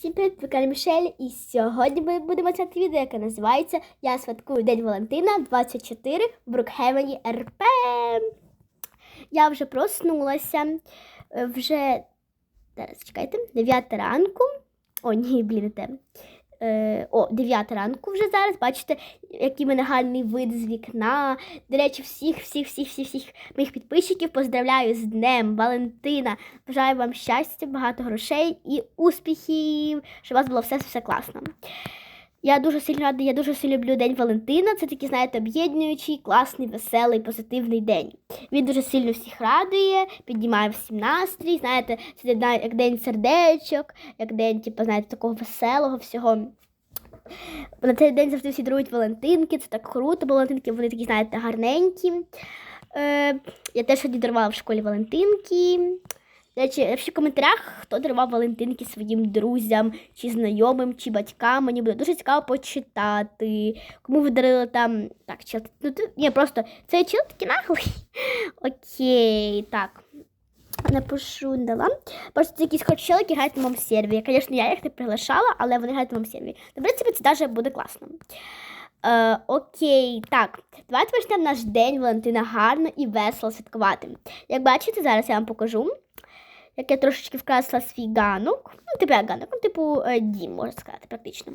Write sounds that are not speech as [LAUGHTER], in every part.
Всім привіт, ви Мішель, і сьогодні ми будемо цяти відео, яке називається Я святкую День Валентина 24 в Брукхевені РП. Я вже проснулася. е, Вже зараз чекайте, 9 ранку. О, ні, блін, те. Е, о, 9 ранку вже зараз. Бачите, який мене гарний вид з вікна. До речі, всіх, всіх, всіх, всіх, всіх моїх підписчиків поздравляю з Днем Валентина. Бажаю вам щастя, багато грошей і успіхів, щоб у вас було все все класно. Я дуже сильно рада, я дуже сильно люблю День Валентина. Це такий, знаєте, об'єднуючий, класний, веселий, позитивний день. Він дуже сильно всіх радує, піднімає всім настрій. Знаєте, це як день сердечок, як день, типу, знаєте, такого веселого всього. На цей день завжди всі дарують Валентинки, це так круто, бо Валентинки вони такі, знаєте, гарненькі. Е, я теж сьогодні дарувала в школі Валентинки. Речі, в коментарях, хто дарував Валентинки своїм друзям, чи знайомим, чи батькам. Мені буде дуже цікаво почитати. Кому ви дарили там. Так, чел. Ну, ти... Ні, просто цей чел такий наглий. [LAUGHS] Окей, так. Напишу дала. Просто якісь хоч чел, які грають на моєму сервері. Звісно, я їх не приглашала, але вони грають на моєму сервері. Ну, в принципі, це навіть буде класно. Е, окей, так. Давайте почнемо наш день Валентина гарно і весело святкувати. Як бачите, зараз я вам покажу, як я трошечки вкрасила свій ганок. Ну, типу як ганок, ну, типу е, дім, можна сказати, практично.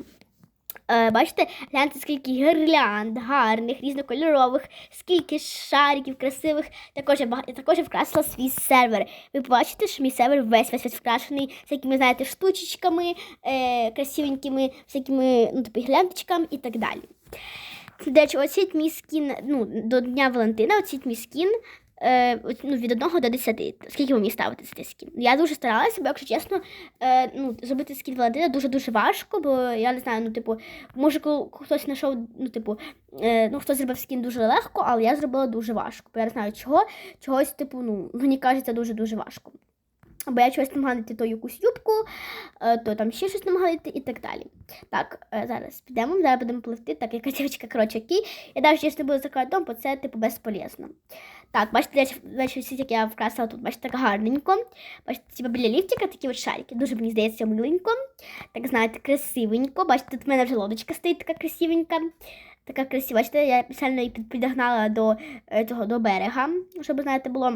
Е, бачите, гляньте, скільки гірлянд, гарних, різнокольорових, скільки шариків красивих. Також я, також вкрасила свій сервер. Ви побачите, що мій сервер весь весь весь вкрашений всякими, знаєте, штучечками, е, красивенькими, всякими ну, типу, гірляндочками і так далі. До речі, оцініть мій скін ну, до Дня Валентина, оцініть мій скін е, ну, від 1 до 10. Скільки ви мені ставите за цей скін? Я дуже старалася, бо, якщо чесно, е, ну, зробити скін Валентина дуже-дуже важко, бо я не знаю, ну, типу, може, коли хтось знайшов, ну, типу, е, ну, хтось зробив скін дуже легко, але я зробила дуже важко. Бо я не знаю чого, чогось, типу, ну, мені кажеться, дуже-дуже важко. Бо я чогось намагала знайти то якусь юбку, е, то там ще щось намагала знайти і так далі. Так, е, зараз підемо, зараз будемо пливти, так, яка [LAUGHS] дівчинка, коротше, окей. Я навіть якщо буду закривати дом, бо це, типу, безполезно. Так, бачите, всі, як я вкрасила тут, бачите, так гарненько. Бачите, типу, біля ліфтика такі от шарики. Дуже мені здається миленько. Так, знаєте, красивенько. Бачите, тут в мене вже лодочка стоїть така красивенька. Така красива. Бачите, я спеціально її під- підогнала до е, цього до берега, щоб, знаєте, було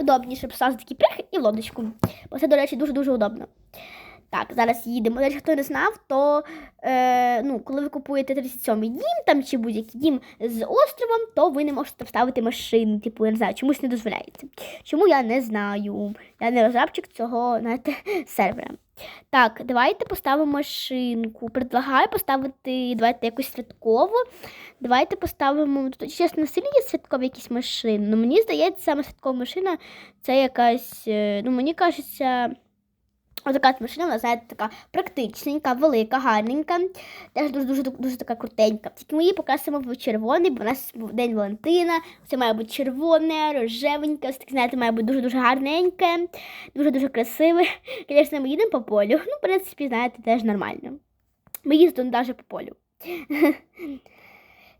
удобніше поставити такий прих і лодочку. Бо це, до речі, дуже-дуже удобно. Так, зараз їдемо. До хто не знав, то е, ну, коли ви купуєте 37-й дім там, чи будь-який дім з островом, то ви не можете вставити машину. Типу, я не знаю, чомусь не дозволяється. Чому я не знаю. Я не розробчик цього знаєте, [LAUGHS] сервера. Так, давайте поставимо машинку. Предлагаю поставити, давайте якусь святкову. Давайте поставимо. Тут, чесно, на селі є святкові якісь машини. Ну, мені здається, саме святкова машина це якась. е, Ну, мені кажеться. Отака от машина, вона, знаєте, така практичненька, велика, гарненька, теж дуже дуже дуже така крутенька. Тільки ми її покрасимо в червоний, бо у нас день Валентина. Це має бути червоне, рожевеньке, ось таке, знаєте, має бути дуже-дуже гарненьке, дуже-дуже красиве. [LAUGHS] Звісно, ми їдемо по полю. Ну, в принципі, знаєте, теж нормально. Ми їздимо навіть по полю. [LAUGHS]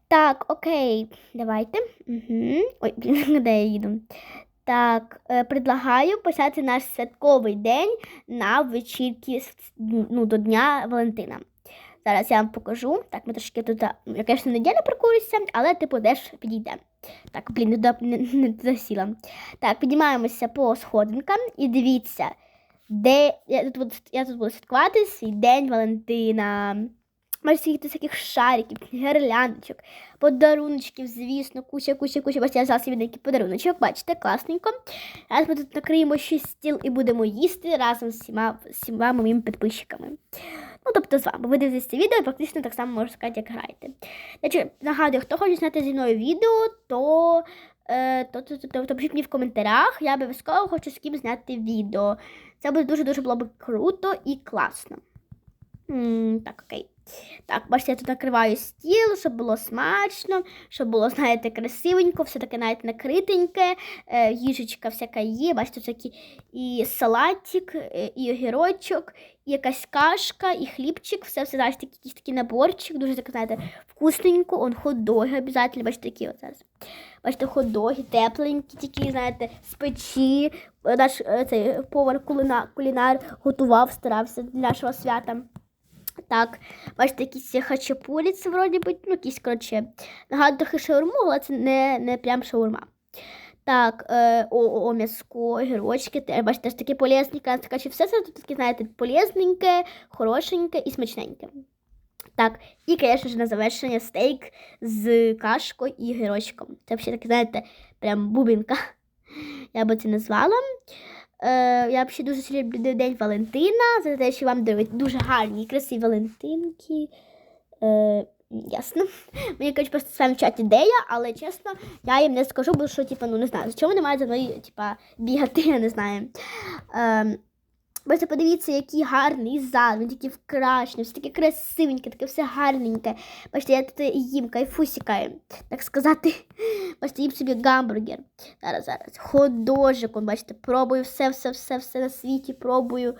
Так, окей, давайте. Угу. Ой, [LAUGHS] де я їду? Так, е, предлагаю почати наш святковий день на вечірки ну, до Дня Валентина. Зараз я вам покажу. Так, ми трошки тут, а, я, звісно, ніде не паркуюся, але типу теж підійде. Так, блін, не, не, не засіла. Так, піднімаємося по сходинкам і дивіться, де я тут, буду, я тут буду святкувати свій день Валентина. Бачите, скільки всяких шариків, гірляндочок, подаруночків, звісно, куча, куча, куча. Бачите, я взяла собі такий подаруночок, бачите, класненько. Зараз ми тут накриємо ще стіл і будемо їсти разом з всіма, всіма моїми підписчиками. Ну, тобто з вами. Ви дивитесь це відео і практично так само можна сказати, як граєте. Значить, нагадую, хто хоче зняти зі мною відео, то, е, то, то, то, то, то пишіть мені в коментарях. Я обов'язково хочу з ким зняти відео. Це буде дуже-дуже було б круто і класно. М, так, окей. Так, бачите, я тут накриваю стіл, щоб було смачно, щоб було, знаєте, красивенько, все таке навіть накритеньке, е, їжечка всяка є, бачите, такі і салатик, е, і огірочок, і якась кашка, і хлібчик, все, все, знаєте, якийсь такий наборчик, дуже так, знаєте, вкусненько, он хот-доги обов'язково, бачите, такі от зараз. Бачите, хот-доги, тепленькі, тільки, знаєте, з печі. Наш е, цей повар куліна, кулінар готував, старався для нашого свята. Так, бачите, якісь хачапурі, це вроді би, ну, якісь, коротше, нагадує трохи шаурму, але це не, не прям шаурма. Так, е, о, о, о, м'яско, гірочки, бачите, теж таке полезненьке, коротше, все це тут таке, знаєте, полезненьке, хорошеньке і смачненьке. Так, і, звісно ж, на завершення стейк з кашкою і гірочком. Це взагалі таке, знаєте, прям бубінка. Я би це назвала. Е, я взагалі дуже люблю День Валентина, за те, що вам дають дуже гарні і красиві Валентинки. Е, ясно. [LAUGHS] Мені кажуть, просто сам в чаті ідея, але чесно, я їм не скажу, бо що, типу, ну не знаю, чому вони мають за мною типу, бігати, я не знаю. Е, Просто подивіться, який гарний зал, він такий вкрашений, все таке красивеньке, таке все гарненьке. Бачите, я тут їм кайфусікаю, так сказати. [LAUGHS] Бачите, їм собі гамбургер. Зараз, зараз. Ходожик, он, бачите, пробую все, все, все, все на світі пробую.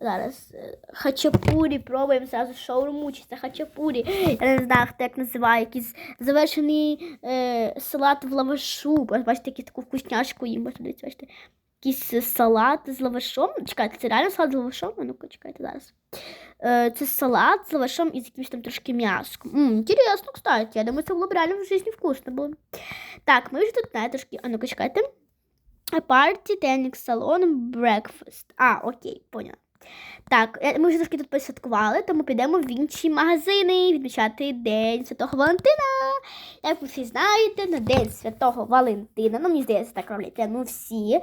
Зараз е, хачапурі, пробуємо зразу шаурму, чи це хачапурі. Я не знаю, хто як називає, якийсь завершений е, салат в лавашу. Бачите, якусь таку вкусняшку їм, бачите, бачите якийсь салат з лавашом. Чекайте, це реально салат з лавашом? Ну-ка, чекайте зараз. Е, Це салат з лавашом і з якимось там трошки м'яском. Інтересно, кстати. Я думаю, це було б реально в житті вкусно було. Так, ми вже тут знаєте, трошки. А ну-ка, чекайте. Парті, тенік, салон, брекфаст. А, окей, поняла. Так, е, ми вже трошки тут посвяткували, тому підемо в інші магазини відмічати День Святого Валентина. Як ви всі знаєте, на День Святого Валентина, ну мені здається, так роблять ну всі.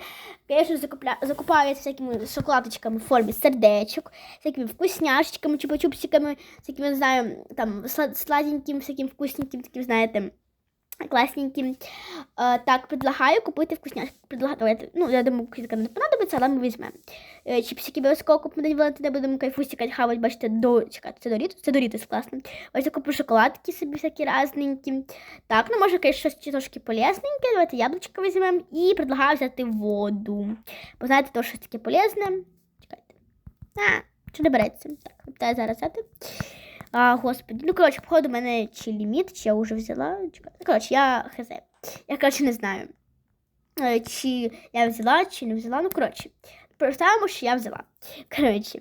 Звісно, закупають всякими шоколадочками в формі сердечок, всякими вкусняшечками, чупа-чупсиками, всякими, не знаю, там сладеньким, всяким вкусненьким, таким, знаєте класненькі. Е, так, предлагаю купити вкусняшки. Предлагаю, ну, я думаю, квітка не понадобиться, але ми візьмемо. Е, чіпсики обов'язково купимо день Валентина, будемо кайфусикати, хавати, бачите, до... Чекайте, це Дорітус? Це Дорітус, класно. Бачите, куплю шоколадки собі всякі разненькі. Так, ну може, якесь щось трошки полезненьке. Давайте яблучко візьмемо і предлагаю взяти воду. Бо знаєте, то щось таке полезне. Чекайте. А, що не береться? Так, питаю зараз взяти. А, Господи, ну, коротше, походу, у мене чи ліміт, чи я вже взяла. Коротше, я хз. Я, коротше, не знаю. Е, чи я взяла, чи не взяла. Ну, коротше, представимо, що я взяла. Коротше.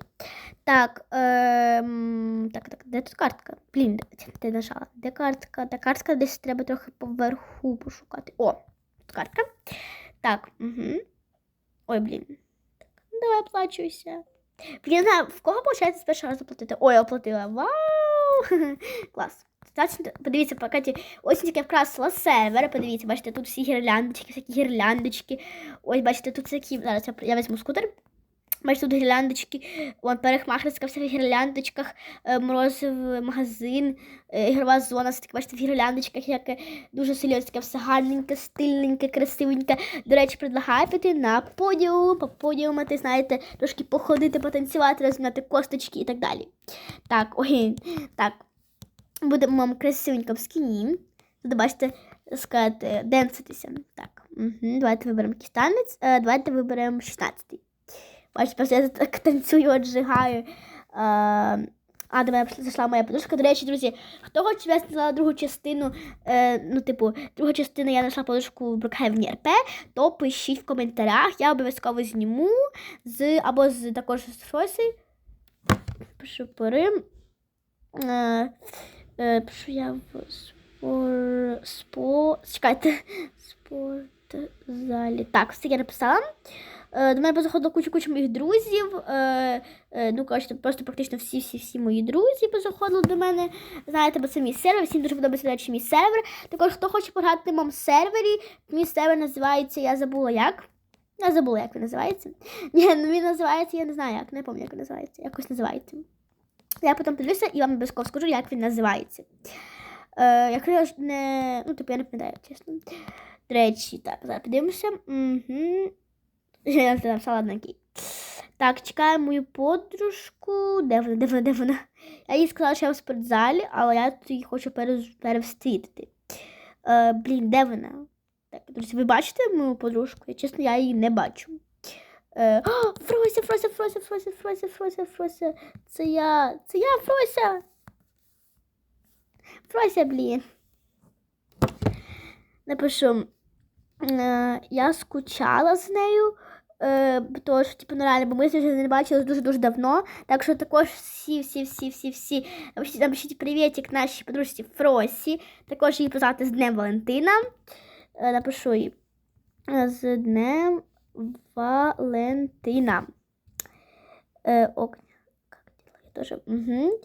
Так, ем, так, так, де тут картка? Блін, ти нажала. Де картка? Та картка десь треба трохи поверху пошукати. О, тут картка. Так, угу. Ой, блін. Так, давай оплачуйся. Я знаю, в кого виходить з першого разу платити? Ой, я оплатила. Вау! [LAUGHS] Клас. Подивіться, покаті ось таке вкрасила сервер. Подивіться, бачите, тут всі гірляндочки, всякі гірляндочки. Ось, бачите, тут всякі. Зараз я візьму скутер. Бачите, тут гірляндочки, вон перехмахерська в гірляндочках, е, морозив магазин, е, ігрова зона, все таки, бачите, в гірляндочках, яке дуже серйозне, все гарненьке, стильненьке, красивеньке. До речі, предлагаю піти на подіум, по подіумати, знаєте, трошки походити, потанцювати, розм'яти косточки і так далі. Так, ой, так. Будемо красивенько в скіні. Тут, бачите, сказати, денситися. Так, угу. давайте виберемо якийсь танець, е, давайте виберемо 16-й. Бачите, просто я так танцюю, отжигаю. А, а до мене зайшла моя подушка. До речі, друзі, хто хоче, я сказала другу частину, е, ну, типу, другу частину я знайшла подушку в Брукхевні РП, то пишіть в коментарях, я обов'язково зніму з або з також з Фоси. Пишу пори. Е, е, пишу я в спор... спо... Чекайте, спортзалі. Так, все я написала. Е, до мене позаходила куча-куча моїх друзів. Е, е, ну, коротше, просто практично всі-всі-всі мої друзі позаходили до мене. Знаєте, бо це мій сервер, всім дуже подобається до речі, мій сервер. Також, хто хоче пограти на моєму сервері, мій сервер називається, я забула як. Я забула, як він називається. [LAUGHS] Ні, ну він називається, я не знаю як, не пам'ятаю, як він називається. Якось називається. Я потім подивлюся і вам обов'язково скажу, як він називається. Е, Якщо я не. Ну, типу, я не пам'ятаю, чесно. До речі, так, зараз подивимося. Угу. Я написала на кей. Так, чекаю мою подружку. Де вона, де вона, де вона? Я їй сказала, що я в спортзалі, але я тут її хочу перевстити. Е, Блін, де вона? Так, друзі, ви бачите мою подружку? Я чесно, я її не бачу. Е, о, Фрося, Фрося, Фрося, Фрося, Фрося, Фрося, Фрося. Це я. Це я, Фрося. Фрося, блін. Напишу. Е, я скучала з нею. Е, що, типу, ну реально, бо ми вже не бачили дуже-дуже давно. Так що також всі, всі, всі, всі, всі напишіть, привітик нашій подружці Фросі. Також її позвати з Днем Валентина. Е, напишу їй з Днем Валентина. Е, ок. Я угу.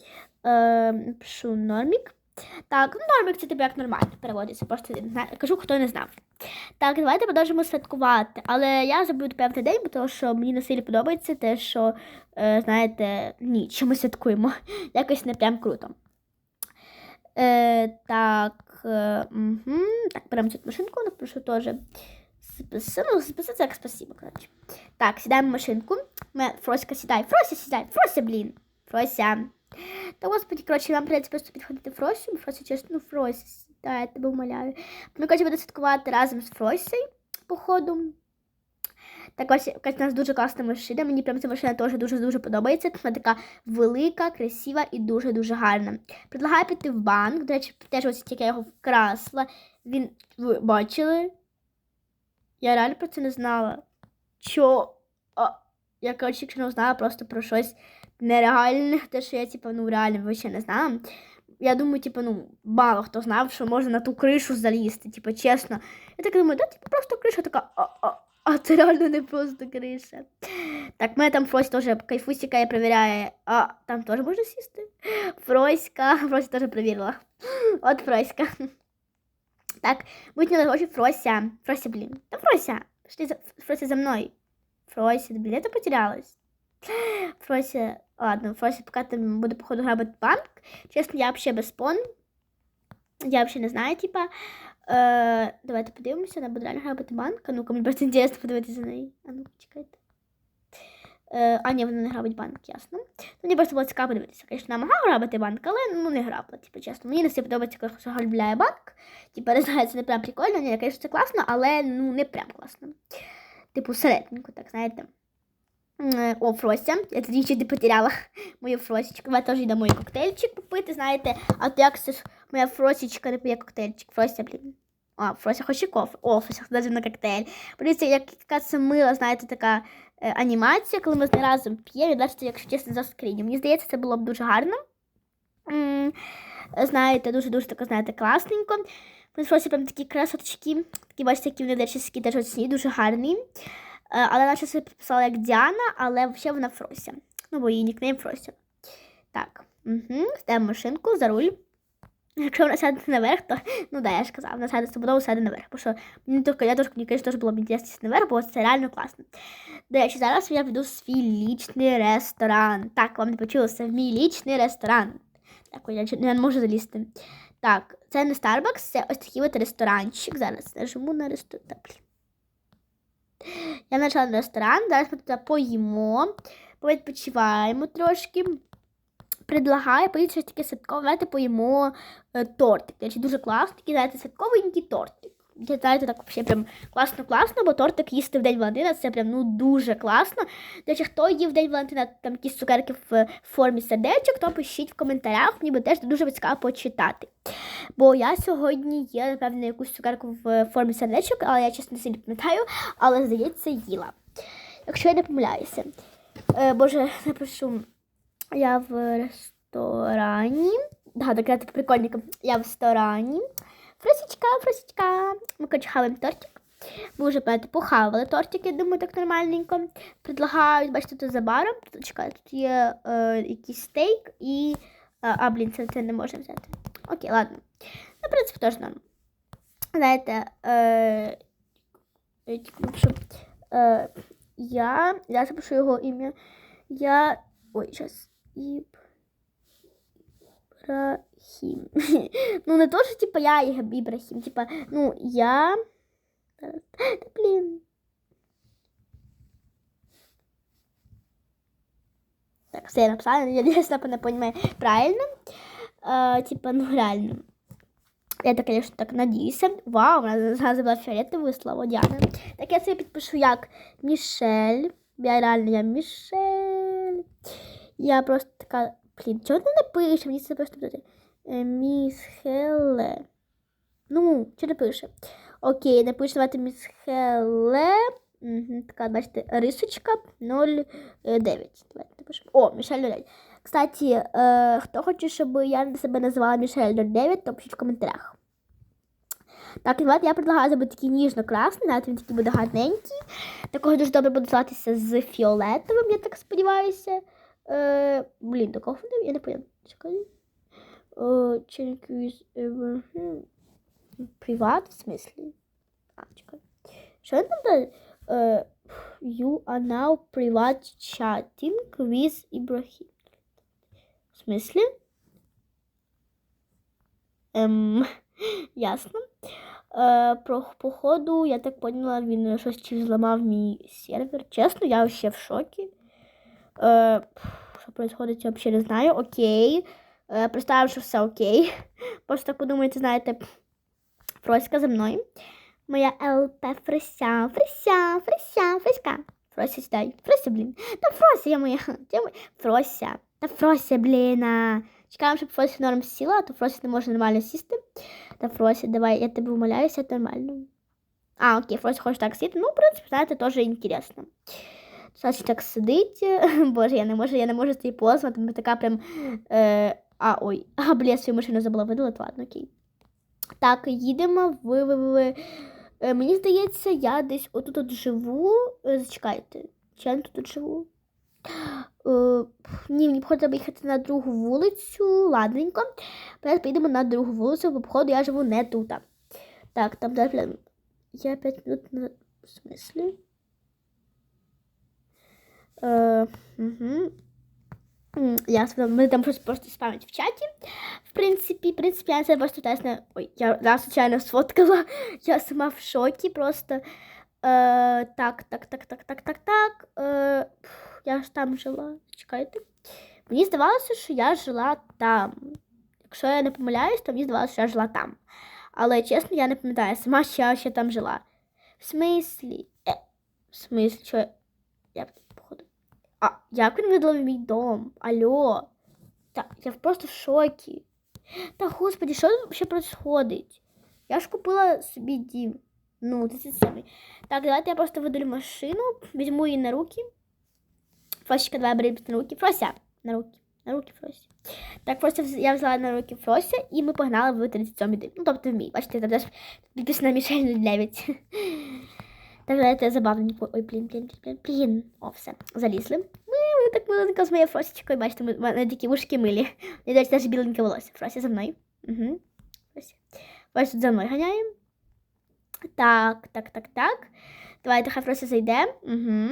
е, напишу нормік. Так, ну нормік це типу як нормально переводиться. Просто кажу, хто не знав. Так, давайте продовжимо святкувати. Але я забуду певний день, тому що мені насилі подобається те, що, е, знаєте, ні, що ми святкуємо. [LAUGHS] Якось не прям круто. Е, Так, е, угу. так, беремо цю машинку, напишу теж. Ну, записати як спасибо, коротше. Так, сідаємо в машинку. Ми, Фроська, сідай. Фрося, сідай. Фрося, блін. Фрося. Та господи, коротше, нам прийдеться просто підходити Фросю, Фрося чесно, ну Фрося, сідай, я тебе умоляю. Ми, коротше, будемо святкувати разом з Фросею, походу. Так ось якась у нас дуже класна машина. Мені прям ця машина теж дуже-дуже подобається. Вона така велика, красива і дуже-дуже гарна. Предлагаю піти в банк. До речі, теж ось тільки я його вкрасла. Він ви бачили? Я реально про це не знала. Чо? А, я, коротше, якщо не знала просто про щось нереальне, те, що я, типу, ну, реально ще не знала. Я думаю, типу, ну, мало хто знав, що можна на ту кришу залізти, типу, чесно. Я так думаю, да, типу, просто криша така, а, а, а це реально не просто криша. Так, мене там Фрось теж кайфусіка і перевіряє, а там теж можна сісти. Фроська, [LAUGHS] Фрося теж перевірила. От Фроська. Так, будь не гроші Фрося. Фрося, блін. Та Фрося. Пішли за Фрося за мною. Фрося, блін, я потерялась. Фрося, ладно, Фрося поки там буде, походу, грабити банк. Чесно, я взагалі без спон. Я взагалі не знаю, типа. Е, давайте подивимося, вона буде реально грабити банк. А ну-ка, мені просто [LAUGHS] інтересно подивитися за неї. А ну, чекайте. Е, а, ні, вона не грабить банк, ясно. Ну, мені просто було цікаво подивитися. Звісно, намагала грабити банк, але ну, не грабла, типу, чесно. Мені не все подобається, коли хтось грабляє банк. Типу, не знаю, це не прям прикольно, ні, звісно, це класно, але ну, не прям класно. Типу, середненько, так, знаєте. Е, о, Фрося. Я чуть не потеряла [LAUGHS] мою Фросічку. Я теж йду мій коктейльчик попити, знаєте. А то як це ж моя Фросічка не п'є коктейльчик. Фрося, блін. А, Фрося хоче кофе. О, Фрося навіть на коктейль. Подивіться, яка це мила, знаєте, така е, анімація, коли ми з разом п'ємо, і якщо чесно, за скриню. Мені здається, це було б дуже гарно. М -м, знаєте, дуже-дуже таке, знаєте, класненько. Ми Фросі прям такі красоточки. Такі, бачите, які вони дечі теж оцінні, дуже гарні. Е, але наче себе підписала як Діана, але взагалі вона Фрося. Ну, бо її нікнейм Фрося. Так. Угу. Ставимо машинку за руль. Якщо вона сяде наверх, то ну да, я ж казав, вона сяде стопудово сяде наверх. Бо що мені тільки я мені, звісно, теж було б інтересно наверх, бо це реально класно. До речі, зараз я веду свій лічний ресторан. Так, вам не почулося, в мій лічний ресторан. Так, я не можу залізти. Так, це не Starbucks, це ось такий от ресторанчик. Зараз нажму на ресторан. [GASPS] Я знайшла ресторан, зараз ми туди поїмо, повідпочиваємо трошки. Предлагаю поїти щось таке святкове, давайте поїмо е, тортик. Дуже класно, такий, знаєте, святковенький тортик. Я знаєте, так взагалі прям класно-класно, бо тортик їсти в День Валентина, це прям ну дуже класно. Речі, хто їв в День Валентина там якісь цукерки в формі сердечок, то пишіть в коментарях, мені буде теж дуже цікаво почитати. Бо я сьогодні є, напевно, якусь цукерку в формі сердечок, але я чесно не пам'ятаю, але здається, їла. Якщо я не помиляюся. Е, Боже, напишу, я в ресторані. Да, так, я так прикольненько. Я в ресторані. Фросічка, фросічка. Ми коротше, тортик. Ми вже пам'ятаєте, похавали тортик, я думаю, так нормальненько. Предлагають, бачите, тут за баром. Тут тут є е, якийсь стейк і. А, а блін, це, це не можна взяти. Окей, ладно. Ну, в принципі, теж норм. Знаєте, е, напишу, е, я, я запишу його ім'я. Я. Ой, зараз. Ібрахім. [LAUGHS] ну, не то, що типа я Ібрахім. Типа, ну, я. Та, блін. Так, все я написала, я надеюсь, не понимаю правильно. А, типа, ну реально. Я так, конечно, так надіюся. Вау, вона зразу була фіолетовою, слава Діана. Так я себе підпишу як Мішель. Я реально я Мішель. Я просто така. Блін, чого ти не пише? Мені це просто буде. Міс Хеле. Ну, чи не пише? Окей, напишу, давайте Місхеле. Угу, така, бачите, рисочка 09. Давайте напишемо. О, Мішель 09. Кстати, е, хто хоче, щоб я себе називала Мішель 09, то пишіть в коментарях. Так, і давайте я предлагаю зробити такий ніжно-красний, навіть він такий буде гарненький. Такого дуже добре буде зватися з фіолетовим, я так сподіваюся. Е, блін, до кого? Я не поняла. Чекай. Е, Черквіз. Приват, в смислі? А, чекай. Що він там дає? Е, you are now private chatting with Ibrahim. В смислі? Ем, [LAUGHS] ясно. Е, про, походу, я так поняла, він щось чи зламав мій сервер. Чесно, я ще в шокі. Е, що відбувається, я взагалі не знаю. Окей. Е, представив, що все окей. [LAUGHS] Просто так подумайте, знаєте, Фроська за мною. Моя ЛП Фрося, Фрося, Фрося, Фроська. Фрося, сідай. Фрося, блін. Та Фрося, я моя. Я моя. Фрося. Та Фрося, блін. Чекаємо, щоб Фрося норм сіла, а то Фрося не може нормально сісти. Та Фрося, давай, я тебе умоляюся, це нормально. А, окей, Фрося хоче так сидіти. Ну, в принципі, знаєте, теж інтересно. Саша так сидить. [LAUGHS] Боже, я не можу, я не можу цей позвати. Ми така прям. Е, а, ой, [LAUGHS] а, блін, я свою машину забула видалити, ладно, окей. Так, їдемо в. в, в е, мені здається, я десь отут от живу. Е, Зачекайте, чи я тут живу? Е, ні, мені походу треба їхати на другу вулицю. Ладненько. Зараз поїдемо на другу вулицю, бо походу я живу не тут. Так, там зараз прям. Я 5 минут на. В смислі? Е, угу. Я ми там просто просто спамить в чаті. В принципі, в принципі, я це просто теж. Ой, я да, случайно сфоткала. [LAUGHS] Я сама в шокі просто. Е, так, так, так, так, так, так, так. Е, я ж там жила. Чекайте. Мені здавалося, що я жила там. Якщо я не помиляюсь, то мені здавалося, що я жила там. Але чесно, я не пам'ятаю, сама що я ще там жила. В смислі? Е, в смислі, що я. Я походу. А як він видалив мій дом? Алло. Та я просто в шокі. Та господи, що тут происходить? Я ж купила собі дім. Ну, 37. Так, давайте я просто видалю машину, візьму її на руки. Фросічка, давай бери на руки. Фрося, на руки. На руки Фросі. Так, просто я взяла на руки Фрося, і ми погнали в 37 дим. Ну, тобто в мій. Бачите, там теж підписана Мішель 9. Так, давайте забавненько. Ой, блін, блін, блін, блін. О, все, залізли. Ми, ми так миленько з моєю Фросічкою, бачите, ми, ми такі вушки милі. І далі теж біленьке волосся. Фрося за мною. Угу. Фрося. Фрося тут за мною ганяємо. Так, так, так, так. Давайте хай Фрося зайде. Угу.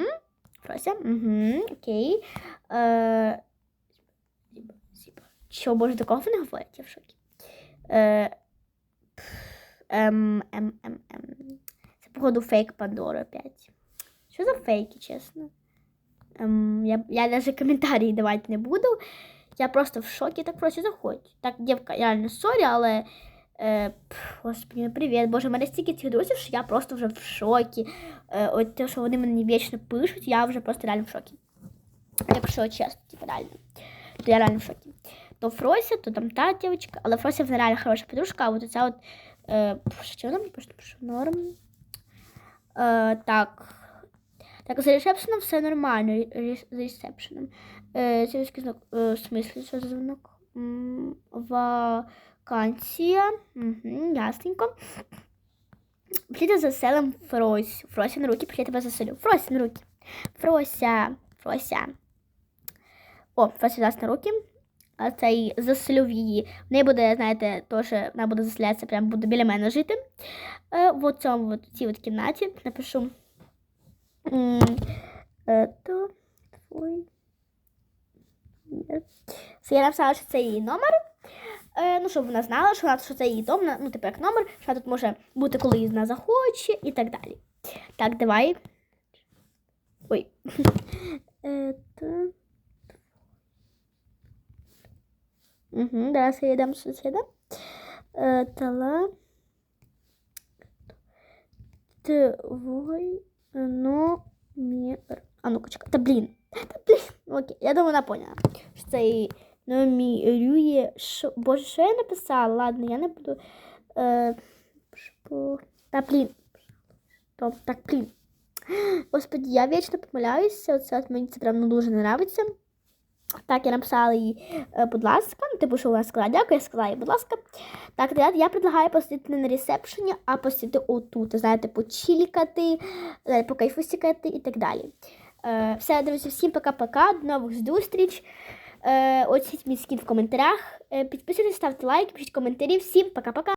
Фрося. Угу. Окей. Е... Що, боже, такого не говорять? Я в шокі. Е... Ем, ем, ем, ем. Походу, фейк Пандора опять. Що за фейки, чесно? Ем, я, я навіть коментарі давати не буду. Я просто в шокі, так просто заходь. Так, дівка, реально сорі, але. Е, господи, привіт. Боже, мене стільки цих друзів, що я просто вже в шокі. Е, от те, що вони мені вічно пишуть, я вже просто реально в шокі. Якщо чесно, типу, реально. То я реально в шокі. То Фрося, то там та дівчинка, але Фрося вона реально хороша подружка, а от ця от. Е, що вона мені пише? Норм. Е, так. Так, за ресепшеном все нормально. За ресепшеном. Е, це знак. Е, в смислі, що за Вакансія. Угу, ясненько. Пішліте за селем Фрось. Фрося на руки, пішлі тебе заселю. Фрося на руки. Фрося. Фрося. О, Фрося дасть на руки. Цей заселю в її. В неї буде, знаєте, теж вона буде заселятися, прямо буде біля мене жити. Е, в цьому в цій от кімнаті напишу. М, Это твой. Це я написала, що це її номер. Е, ну, щоб вона знала, що, вона, що це її дом, ну, типу як номер, що вона тут може бути, коли вона захоче, і так далі. Так, давай. Ой. [LAUGHS] Это... Угу, зараз я йдемо сусіда. Е, Тала. Твой номер. А ну-ка, чекай. Та блін. Та. Окей, я думаю, вона поняла. Що це її номерює. Шо... Боже, що я написала? Ладно, я не буду. Е... Том, так, блін. Господи, я вічно помиляюся. Оце от мені це прям ну, дуже не нравиться. Так, я написала їй, е, будь ласка, ну, типу, що вона сказала, дякую, я сказала їй, будь ласка. Так, я, предлагаю посидіти не на ресепшені, а посидіти отут, знаєте, почілікати, е, покайфусікати і так далі. Е, все, друзі, всім пока-пока, до нових зустріч. Е, оцініть мій скін в коментарях. Підписуйтесь, ставте лайк, пишіть коментарі. Всім пока-пока.